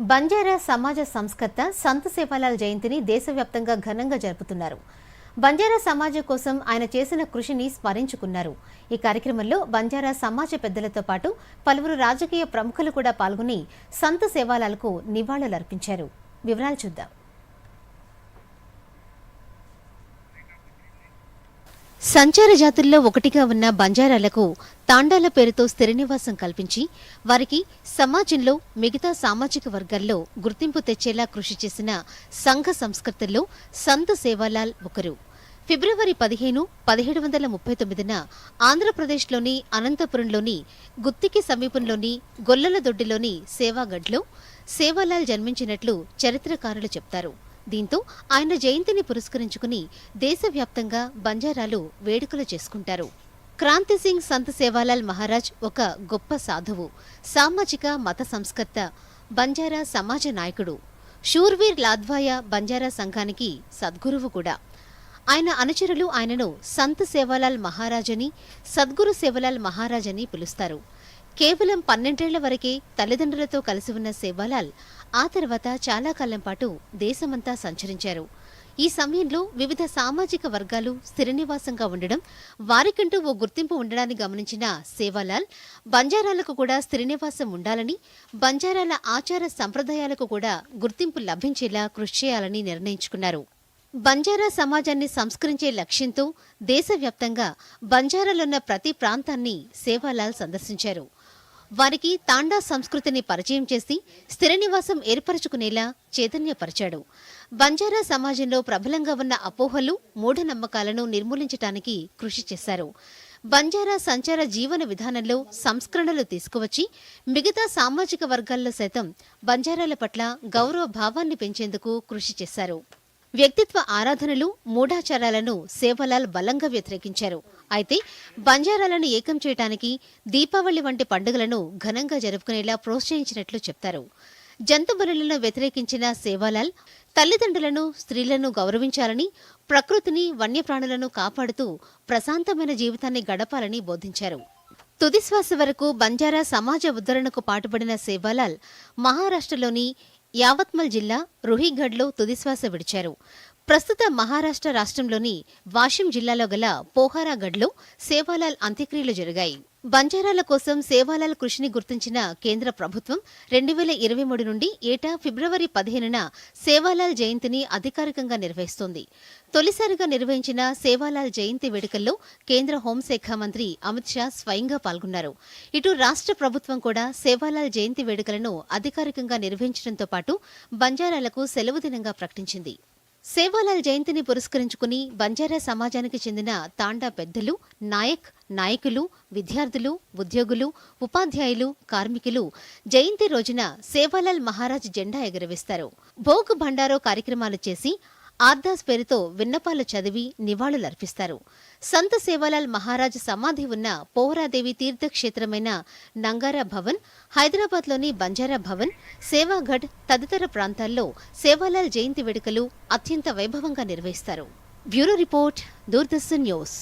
బంజారా సమాజ సంస్కర్త సంత సేవాలాల్ జయంతిని దేశవ్యాప్తంగా ఘనంగా జరుపుతున్నారు. బంజారా సమాజం కోసం ఆయన చేసిన కృషిని స్మరించుకున్నారు. ఈ కార్యక్రమంలో బంజారా సమాజ పెద్దలతో పాటు పలువురు రాజకీయ ప్రముఖులు కూడా పాల్గొని సంత సేవాలాల్కు నివాళులర్పించారు. వివరాలు చూద్దాం. సంచార జాతుల్లో ఒకటిగా ఉన్న బంజారాలకు తాండాల పేరుతో స్థిర నివాసం కల్పించి వారికి సమాజంలో మిగతా సామాజిక వర్గాల్లో గుర్తింపు తెచ్చేలా కృషి చేసిన సంఘ సంస్కృతుల్లో సంత్ సేవాలాల్ ఒకరు. ఫిబ్రవరి పదిహేను పదిహేడు వందల ముప్పై తొమ్మిదిన ఆంధ్రప్రదేశ్లోని అనంతపురంలోని గుత్తికి సమీపంలోని గొల్లలదొడ్డిలోని సేవాగఢ్లో సేవాలాల్ జన్మించినట్లు చరిత్రకారులు చెప్తారు. దీంతో ఆయన జయంతిని పురస్కరించుకుని దేశవ్యాప్తంగా బంజారాలు వేడుకలు చేసుకుంటారు. క్రాంతి సింగ్ సంత్ సేవాలాల్ మహారాజ్ ఒక గొప్ప సాధువు సామాజిక మత సంస్కర్త బంజారా సమాజ నాయకుడు. షూర్వీర్ లాద్వాయ బంజారా సంఘానికి సద్గురువు కూడా. ఆయన అనుచరులు ఆయనను సంత్ సేవాలాల్ మహారాజ్ అని సద్గురు సేవలాల్ మహారాజ్ అని పిలుస్తారు. కేవలం పన్నెండేళ్ళ వరకే తల్లిదండ్రులతో కలిసి ఉన్న సేవాలాల్ ఆ తర్వాత చాలా కాలం పాటు దేశమంతా సంచరించారు. ఈ సమయంలో వివిధ సామాజిక వర్గాలు స్థిర నివాసంగా ఉండడం వారికంటూ ఓ గుర్తింపు ఉండడాన్ని గమనించిన సేవాలాల్ బంజారాలకు కూడా స్థిర నివాసం ఉండాలని బంజారాల ఆచార సంప్రదాయాలకు కూడా గుర్తింపు లభించేలా కృషి చేయాలని నిర్ణయించుకున్నారు. బంజారా సమాజాన్ని సంస్కరించే లక్ష్యంతో దేశవ్యాప్తంగా బంజారాలున్న ప్రతి ప్రాంతాన్ని సేవాలాల్ సందర్శించారు. వారికి తాండా సంస్కృతిని పరిచయం చేసి స్థిర నివాసం ఏర్పరచుకునేలా చైతన్యపరిచాడు. బంజారా సమాజంలో ప్రబలంగా ఉన్న అపోహలు మూఢనమ్మకాలను నిర్మూలించటానికి కృషి చేశారు. బంజారా సంచార జీవన విధానంలో సంస్కరణలు తీసుకువచ్చి మిగతా సామాజిక వర్గాల్లో సైతం బంజారాల పట్ల గౌరవ భావాన్ని పెంచేందుకు కృషి చేశారు. వ్యక్తిత్వ ఆరాధనలు మూఢాచారాలను సేవలాల్ బలంగా వ్యతిరేకించారు. అయితే బంజారాలను ఏకం చేయటానికి దీపావళి వంటి పండుగలను ఘనంగా జరుపుకునేలా ప్రోత్సహించినట్లు చెప్తారు. జంతు బలులను వ్యతిరేకించిన సేవాలాల్ తల్లిదండ్రులను స్త్రీలను గౌరవించాలని ప్రకృతిని వన్యప్రాణులను కాపాడుతూ ప్రశాంతమైన జీవితాన్ని గడపాలని బోధించారు. తుదిశ్వాస వరకు బంజారా సమాజ ఉద్ధరణకు పాటుపడిన సేవాలాల్ మహారాష్ట్రలోని యావత్మల్ జిల్లా రుహిగఢ్లో తుదిశ్వాస విడిచారు. ప్రస్తుత మహారాష్ట్ర రాష్ట్రంలోని వాషిం జిల్లాలో గల పోహారాగఢ్లో సేవాలాల్ అంత్యక్రియలు జరిగాయి. బంజారాల కోసం సేవాలాల్ కృషిని గుర్తించిన కేంద్ర ప్రభుత్వం రెండు వేల ఇరవై మూడు నుండి ఏటా ఫిబ్రవరి పదిహేనున సేవాలాల్ జయంతిని అధికారికంగా నిర్వహిస్తోంది. తొలిసారిగా నిర్వహించిన సేవాలాల్ జయంతి వేడుకల్లో కేంద్ర హోంశాఖ మంత్రి అమిత్ షా స్వయంగా పాల్గొన్నారు. ఇటు రాష్ట్ర ప్రభుత్వం కూడా సేవాలాల్ జయంతి వేడుకలను అధికారికంగా నిర్వహించడంతో పాటు బంజారాలకు సెలవు దినంగా ప్రకటించింది. సేవాలాల్ జయంతిని పురస్కరించుకుని బంజారా సమాజానికి చెందిన తాండా పెద్దలు నాయక్ నాయకులు విద్యార్థులు ఉద్యోగులు ఉపాధ్యాయులు కార్మికులు జయంతి రోజున సేవాలాల్ మహారాజ్ జెండా ఎగురవేస్తారు. భోగ్ భండారో కార్యక్రమాలు చేసి ఆర్దాస్ పేరుతో విన్నపాలు చదివి నివాళులర్పిస్తారు. సంత సేవాలాల్ మహారాజ్ సమాధి ఉన్న పోహరాదేవి తీర్థక్షేత్రమైన నంగారా భవన్ హైదరాబాద్లోని బంజారా భవన్ సేవాఘడ్ తదితర ప్రాంతాల్లో సేవాలాల్ జయంతి వేడుకలు అత్యంత వైభవంగా నిర్వహిస్తారు. Bureau report Doordarshan news.